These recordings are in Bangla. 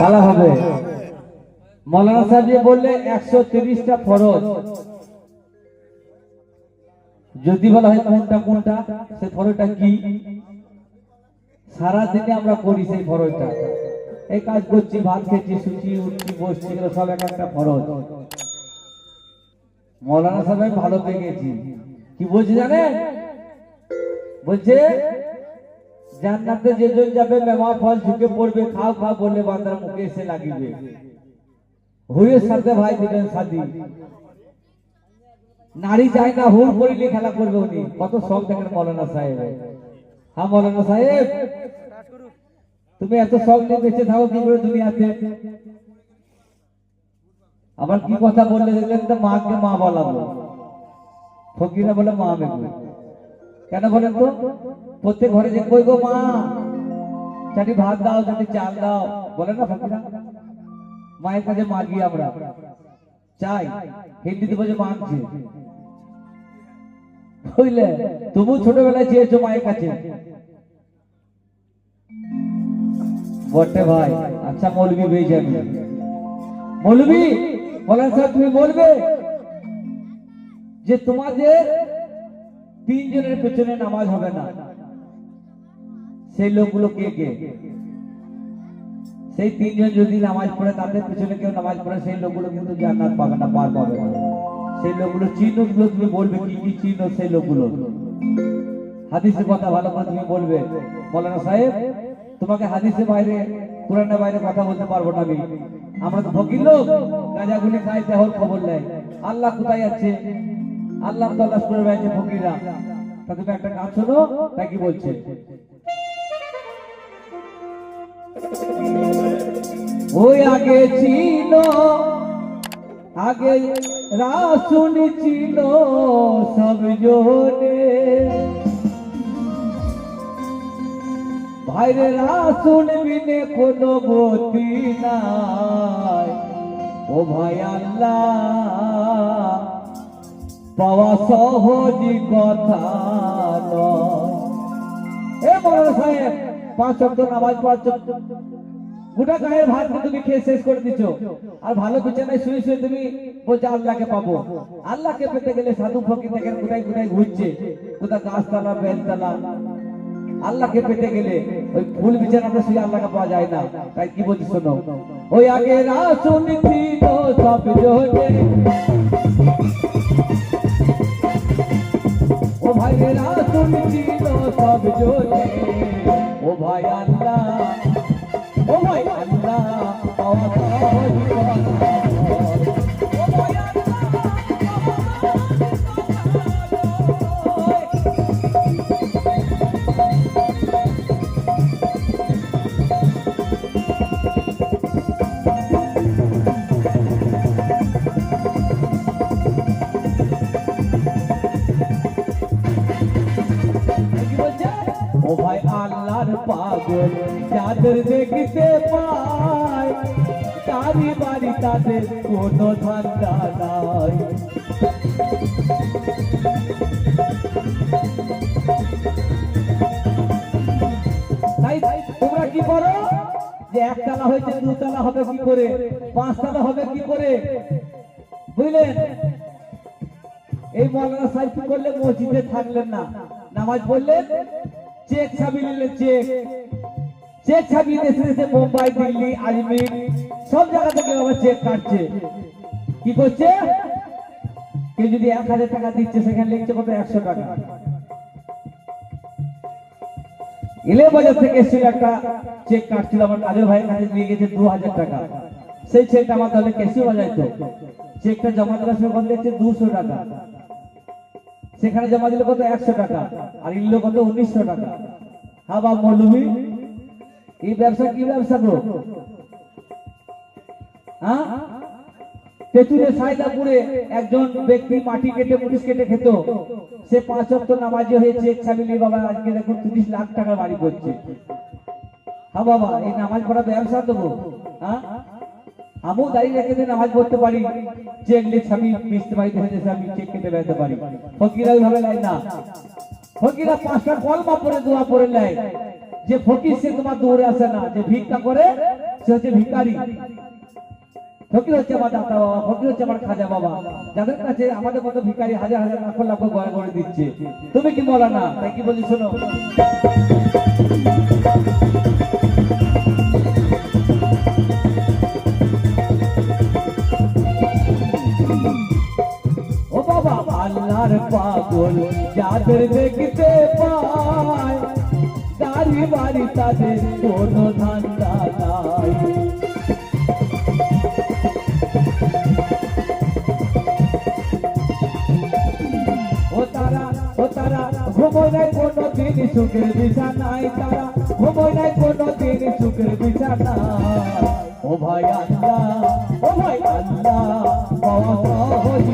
পালা হবে। মৌলানা সাহেব যে বললে একশো তিরিশটা ফরজ। যদি বলা হয় কোনটা কোনটা সেই ফরজটা কি? সারা দিনে আমরা করি সেই ফরজটা। এই কাজ করছি, ভাত খেয়েছি সুচি উঠছি, বসছি, এগুলো সব এক একটা ফরজ। মৌলানা সাহেব ভালো পেয়ে গেছি। কি বলছি জানেন? বলছে জান্নাতে যেজন যাবে মেমা ফল ঝুঁকে পড়বে। খাও খাও, বললে বান্দার মুখে এসে লাগিবে। হুয়ের সাথে ভাই দিবেন সাদি নারী চায় না হুর পরিলে খেলা করবে উনি। কত শখ দেখেন মৌলানা সাহেব। হ্যাঁ মৌলানা সাহেব। তুমি এত শখ নিয়ে বেঁচে থাকো কি করে দুনিয়াতে? আবার কি কথা বললে দেখলেন তো মাকে মা বলাবো। ফকিরা বলে, মা মেঘু কেন বলেন তো? প্রত্যেক ঘরে যে কই গো মা? চাটি ভাত দাও চাটি চাল দাও। বলেন না ফকিরা মায়ের কাছে মাগি আমরা। চাই, হিন্দিতে বলছে মাগছে। বুঝলে? তবু ছোটবেলায় চেয়েছো মায়ের কাছে। বটে ভাই আচ্ছা মৌলবি বেয়ে যাবি মৌলবি, বলেন স্যার, তুমি বলবে যে তোমাদের তিনজনের পেছনে নামাজ হবে না। সেই লোকগুলো কে কে? সেই তিনজন যদি নামাজ পড়ে, তাদের পেছনে কেউ নামাজ পড়ে, সেই লোকগুলো কিন্তু জান্নাত পাবে না, পার পাবে না। সেই লোকগুলো চিহ্নগুলো তুমি বলবে, কি কি চিহ্ন সেই লোকগুলো হাদিসের কথা ভালো করে তুমি বলবে। মৌলানা সাহেব, তোমাকে হাদিসের বাইরে, কোরআনের বাইরে কথা বলতে পারব না আমি। আমরা তো ফকির লোক গাঁজাগুলি খাই দেহর খবর নেয়। আল্লাহ কোথায় আছে আল্লাহ তাল্লাহ করে বেড়াচ্ছে ফকিরা তা তুমি একটা কাজ শোনো তাই কি বলছে? ওই আগে ছিল, আগে রাসুন ছিল সব জনে ভাইরে রাসুন বিনে কোনো গতি নাই। ও ভাই আল্লাহ, পাওয়া সহজি কথা নয়। পাঁচ শব্দ নামাজ পাঁচ গোটা গায়ের ভাত তুমি খেয়ে শেষ করে দিচ্ছ আর ভালো বিছানায় শুয়ে শুয়ে তুমি বলছো, আল্লাহকে পাবো। আল্লাহকে পেতে গেলে সাধু ফকির দেখেন কোথায় কোথায় ঘুরছে। কোথায় গাছতলা, বেলতলা। আল্লাহকে পেতে গেলে ওই ফুল বিছানাতে শুয়ে আল্লাহকে পাওয়া যায় না। তাই কি বলছি শোনো। ওই আগে রাসুন ছিল, সব সব ও ভাই আল্লাহ ও ভাই আল্লাহ পাওয়া ও ভাই আল্লাহর পাগল, যাদের দেখতে পায় তারি বাড়ি তাদের কোনো ধান্দা নাই। তোমরা কি করো? যে হয়েছে, দুতলা হবে কি করে? পাঁচতলা হবে কি করে? বুঝলেন? এই মৌলানা সাহেব কি করলে মসজিদে থাকলেন না। নামাজ পড়লেন? চেক ছাবি নিলেন চেক চেক ছাবি দেশে দেশে বোম্বাই দিল্লি আজমির সব জায়গা থেকে বাবা চেক কাটছে। কি করছে? কেউ যদি এক হাজার টাকা দিচ্ছে, সেখানে লিখছে কত? একশো টাকা। ইলে বাজার থেকে এসেছিল একটা চেক কাটছিল, আমার কাজের ভাইয়ের কাছে নিয়ে গেছে দু হাজার টাকা। সেই চেকটা আমার তাহলে কেসি বাজাইতো চেকটা জমা দেওয়ার সময় দেখছে দুশো টাকা। সেখানে জমা দিলে কত? একশো টাকা। আর ইল্লো কত? উনিশশো টাকা। হ্যাঁ বাবা মৌলভী, এই ব্যবসা কি ব্যবসা গো? হ্যাঁ? তেঁতুলের সাইদাপুরে একজন ব্যক্তি মাটি কেটে পুলিশ কেটে খেত। সে পাঁচ অক্ট নামাজি হয়ে চেক ছাবিলি বাবা, আজকে দেখুন তিরিশ লাখ টাকা বাড়ি করছে। হ্যাঁ বাবা, এই নামাজ পড়া ব্যবসা দেবো হ্যাঁ? আমিও দাঁড়িয়ে রেখে দিয়ে নামাজ পড়তে পারি। চেক লিখ আমি মিশতে বাড়িতে হয়ে যাচ্ছে আমি চেক কেটে বেড়াতে পারি। ফকিরা ওইভাবে নেয় না। ফকিরা পাঁচটা কলমা পরে দোয়া পড়ে নেয় যে ফকির সে তোমার দৌড়ে আসে না, যে ভিক্ষা করে, সে হচ্ছে ভিখারি। ফকির হচ্ছে আমার দাতা বাবা, ফকির হচ্ছে আমার খাজা বাবা। যাদের কাছে আমাদের মতো ভিখারি হাজার হাজার লাখ লাখ গয়া করে দিচ্ছে। তুমি কি বলো না তাই কি বলি শোনো? আল্লাহর পাগল, যাদের দেখতে পায় গাড়ি বাড়ি তাদের কোনো ধান্দা নাই। ও তারা ও তারা ঘুমোয় নাই কোনো দিন সুখের বিছানায় তারা ঘুমোয় নাই কোনো দিন সুখের বিছানায় ও ভাই আল্লাহ, ও ভাই আল্লাহ পাওয়া সহজ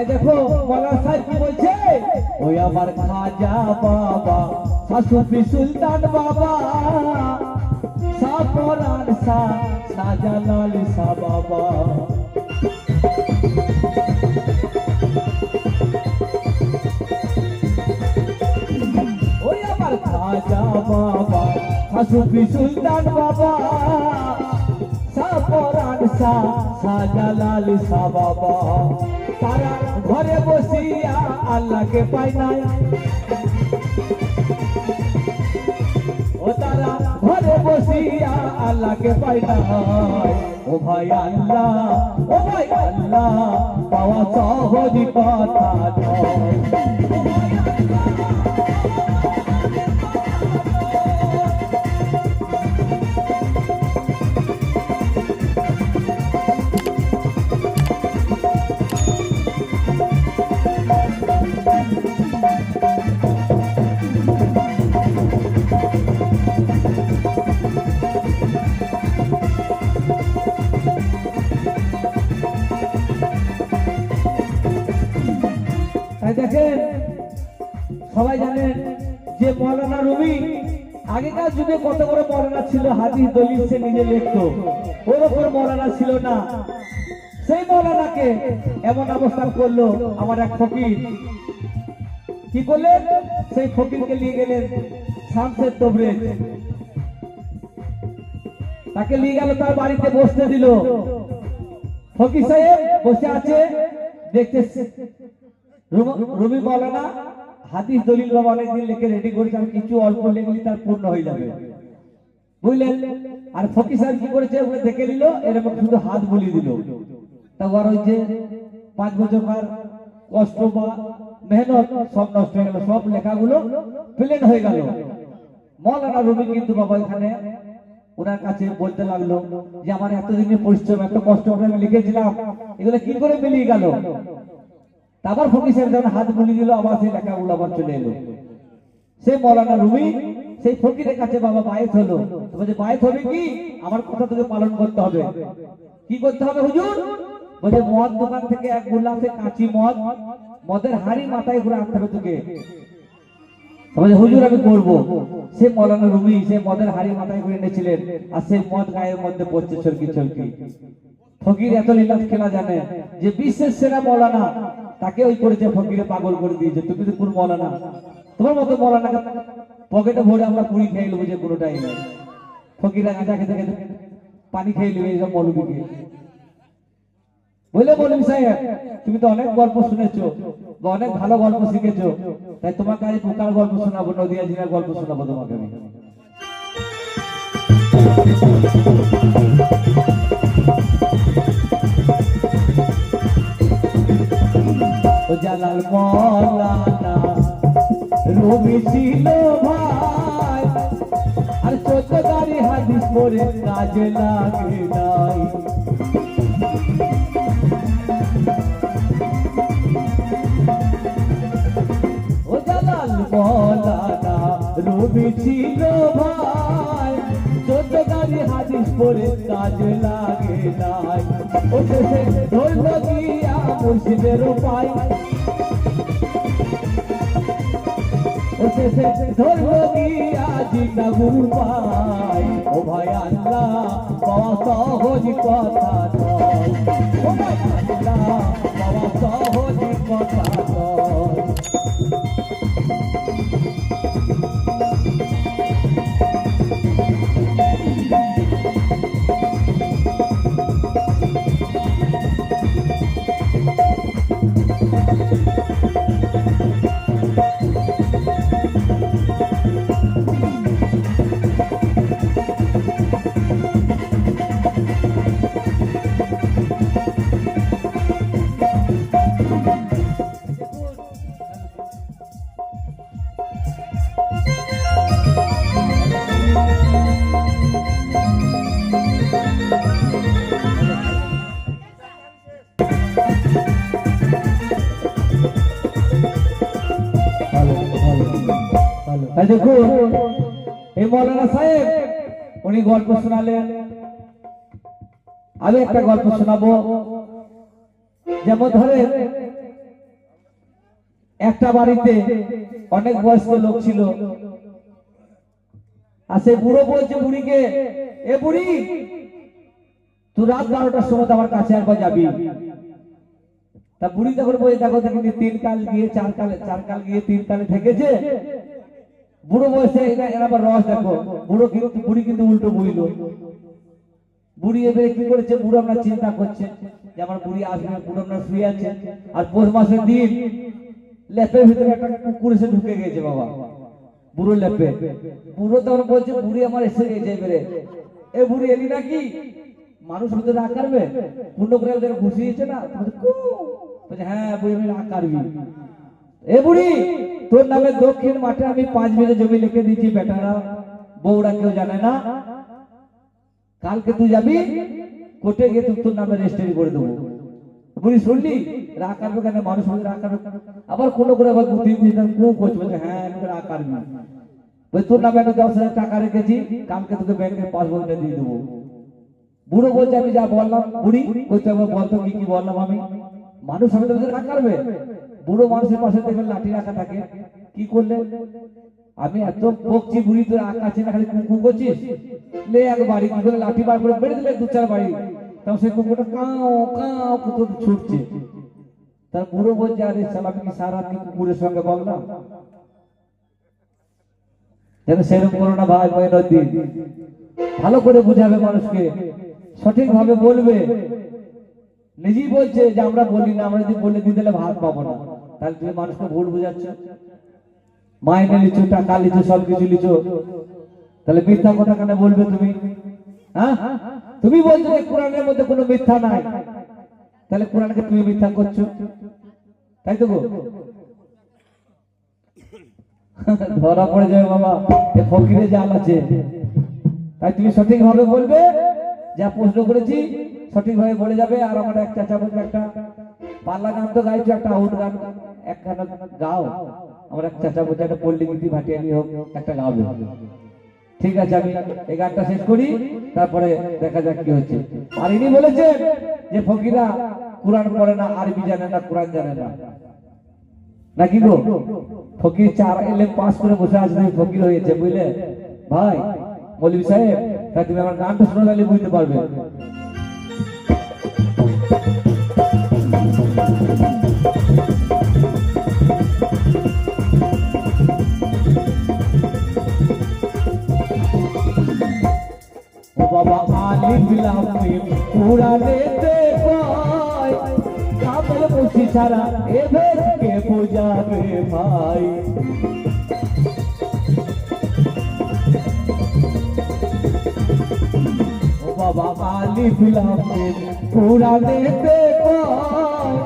তাই দেখো মৌলানা সাহেব কি বলছে? ওই আমার খাজা বাবা শাশুপি সুলতান বাবা। সাপরান সা, সাজালাল সা বাবা। ওই আমার খাজা বাবা সুলতান বাবা। সাপরান সা সাজালাল সা বাবা তারা ঘরে বসিয়া আল্লাহকে পাই নাই। ও তারা ঘরে বসিয়া আল্লাহকে পাই নাই। ও ভাই আল্লাহ, ও ভাই আল্লাহ, পাওয়া সহজ কথা আগেকার যুগে কত বড় মৌলানা ছিল? হাদিস, দলিল সে নিজে লিখতো। ওর ওপর মৌলানা ছিল না। সেই মৌলানাকে এমন অবস্থান করল আমার এক ফকির। কি করলেন? সেই ফকিরকে নিয়ে গেলেন শামসের তবরেজ তাকে নিয়ে গেল, তার বাড়িতে বসতে দিল। ফকির সাহেব বসে আছে দেখতে রুম- মৌলানা হাদিস দলিল বাবা অনেকদিন লিখে রেডি করেছে, আমি কিছু অল্প লিখলি তার পূর্ণ হয়ে যাবে। বুঝলেন? আর ফকির সাহেব কি করেছে? ওগুলো দেখে নিল, এরকম শুধু হাত বুলিয়ে দিল। তা ওর ওই যে পাঁচ বছরকার কষ্ট বা মেহনত সব নষ্ট হয়ে গেল, সব লেখাগুলো প্লেন হয়ে গেল। মৌলানা রবি কিন্তু বাবা এখানে ওনার কাছে বলতে লাগল যে, আমার এতদিনের পরিশ্রম, এত কষ্ট করে আমি লিখেছিলাম, এগুলো কি করে মিলিয়ে গেল? তারপর ফকির সাহেব যখন হাত বুলিয়ে দিল, আবার সেই লেখাগুলো আবার চলে এলো। সেই মৌলানা রুমি, সেই ফকিরের কাছে বাবা বায়েত হলো। বলছে, বায়েত হবে কি? আমার কথা তোকে পালন করতে হবে। কি করতে হবে হুজুর? বলছে, মদ দোকান থেকে এক গুলাসে কাঁচি মদ, মদের হাড়ি মাথায় ঘুরে আনতে হবে তোকে। বলছে, হুজুর, আমি করব। সে মৌলানা রুমি সে মদের হাড়ি মাথায় ঘুরে এনেছিলেন, আর সেই মদ গায়ের মধ্যে পড়ছে চলকি চলকি ফকির এত লীলাস খেলা জানে যে বিশ্বের সেরা মৌলানা তাকে ওই করেছে, ফকিরে পাগল করে দিয়েছে। তুমি তো কোন মৌলানা? তোমার মতো মৌলানা পকেটে ভরে আমরা পুরি খেয়ে নেব যে কোনোটাই নেই ফকিরা গাঁজা খেতে খেতে পানি খেয়ে নেবে এইসব মৌলবীকে। বুঝলে মৌলবী সাহেব, তুমি তো অনেক গল্প শুনেছো বা অনেক ভালো গল্প শিখেছো। তাই তোমাকে আজ বোকার গল্প শোনাবো, নদিয়া জেলার গল্প শোনাবো তোমাকে আমি। ও জালাল মৌলানা, রবি ছিল ভাই। আর চোদ্দ গাড়ি হাদিস পরে কাজে লাগে নাই। মলানা, রবি ছিল ভাই। চোদ্দ গাড়ি হাদিস পরে কাজ লাগে নাই। শেষে ধরল গিয়া মুর্শিদের পাই শেষে ধরল গিয়া জিন্দা গুরু পাই ও ভাই আল্লাহ পাওয়া সহজ কথা আল্লাহ পাওয়া সহজ কথা নয় দেখুন, এই মৌলানা সাহেব, উনি গল্প শোনালেন। আমি একটা গল্প যেমন একটা বাড়িতে অনেক বয়স্ক লোক ছিল। আর সেই বুড়ো বলছে বুড়িকে, এ বুড়ি, তুই রাত বারোটার সময় আমার কাছে একবার যাবি। তা বুড়ি তখন বলে দেখো, দেখিনি, তিন কাল গিয়ে চার কালে, চার কাল গিয়ে তিন কালে থেকেছে বুড়ো বয়সে এরা আবার রস দেখো। বুড়ো কিন্তু বুড়ি কিন্তু উল্টো বুঝলো বুড়ি এবারে কি করেছে? বুড়ো আমরা চিন্তা করছে যে আমার বুড়ি আসবে, বুড়ো আমরা শুয়ে আছে। আর পৌষ মাসের দিন লেপের ভিতরে একটা কুকুর এসে ঢুকে গেছে বাবা। বুড়ো লেপে। বুড়ো তখন বলছে, বুড়ি আমার এসে গেছে এবারে। এ বুড়ি এলি নাকি? মানুষ ভিতরে রাগ করবে। পূর্ণ করে ওদের ঘুষিয়েছে না? হ্যাঁ বুড়ি, আমি রাগ করবি। এ বুড়ি তোর নামে দক্ষিণ মাঠে আমি পাঁচ বিঘে জমি লিখে দিয়েছি বেটারা। বউরা কেউ জানে না। কালকে তুই যাবি, কোর্টে গিয়ে তুই তোর নামে রেজিস্ট্রি করে দেবো। বুড়ি শুনলি? কাটবে কেন? মানুষ বলে রাগ আবার কোনো করে আবার দু, তিন দিন করছে। হ্যাঁ রাগ কাটবি। বলছে তোর নামে আমি দশ হাজার টাকা রেখেছি। কালকে তোকে ব্যাংকের পাসবইটা দিয়ে দেবো। বুড়ো বলছে, আমি যা বললাম, বুড়ি? বলছে একবার বলতো, কি কি বললাম আমি? মানুষ আমি তো রাগ করবে বুড়ো মানুষের পাশে দেখবেন লাঠি রাখা থাকে, কি করলে? আমি এত বকছি বুড়ি তোর আকাশে না খালি কুকু করছিস? লে এক বাড়ি, কি করে লাঠি বার করে বেড়ে দিলে দু চার বাড়ি? তখন সেই কুকুরটা কাও কাও কুকুর ছুটছে। তার বুড়ো বলছে, আরে সালাম কি সারা কি কুকুরের সঙ্গে বললাম? যেন সেরকম করো না ভাই ভাই নদী। ভালো করে বুঝাবে মানুষকে সঠিক ভাবে বলবে। নিজেই বলছে যে আমরা বলি না, আমরা যদি বলে দিয়ে দিলে ভাত পাবো না। তাহলে তুমি মানুষকে ভুল বুঝাচ্ছ। মাইনে লিচু টাকা লিচু সবকিছু লিচু তাহলে মিথ্যা কথা কেন বলবে তুমি? হ্যাঁ? তুমি বলছো যে কোরআনের মধ্যে কোনো মিথ্যা নাই। তাহলে কোরআনকে তুমি মিথ্যা করছ। তাই তো? ধরা পড়ে যাবে বাবা। এ ফকিরে জাল আছে। তাই তুমি সঠিক ভাবে বলবে? যা প্রশ্ন করেছি সঠিক ভাবে বলে যাবে। আর আমার এক চাচা বলবে একটা, পাল্লা গান তো গাইছো, একটা আউট গান। একখানা গাও। আমার এক বলছে একটা পল্লী গীতি ভাটিয়ালি হোক, একটা গাবে ঠিক আছে, আমি এই গানটা শেষ করি। তারপরে দেখা যাক কি হচ্ছে। আর ইনি বলেছেন যে ফকিরা কোরআন পড়ে না, আরবি জানে না, কোরআন জানে না। নাকি গো? ফকির চার এলে পাস করে বসে আসবে ফকির হয়েছে, বুঝলে? ভাই মৌলভী সাহেব তুমি আমার গানটা শোনালে বুঝতে পারবে। লাম মিম কুরআনেতে কয় কাবল মুসি ছাড়া এ ভেদকে বুঝাবে ভাই? বাবা আলিফ লাম মিম কুরআনেতে কয়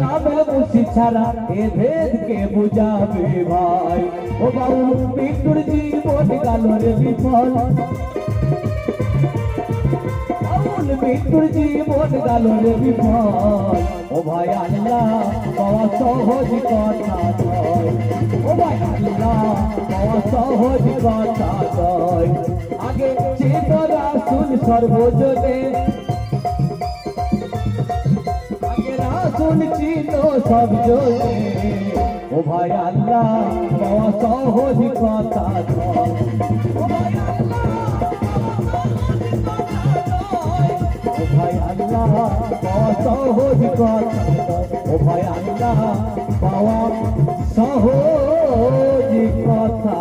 কাবল ছাড়া এ ভেদকে বুঝাবে ভাই? ও বাবু মৃত্যুর জীবন কালো বিফল। মৃত্যুর জীবন গেল রে বিফল ও ভাই, আল্লাহ বাবা সহজ কথা। নয় ও ভাই আল্লাহ বাবা সহজ কথা নয় আগে চেতরা শুন সর্বজনে ও ভাই আল্লাহ সহজ কথা আল্লাহ সহজ কর। ও ভাই আল্লাহ পাওয়া সহজ কথা।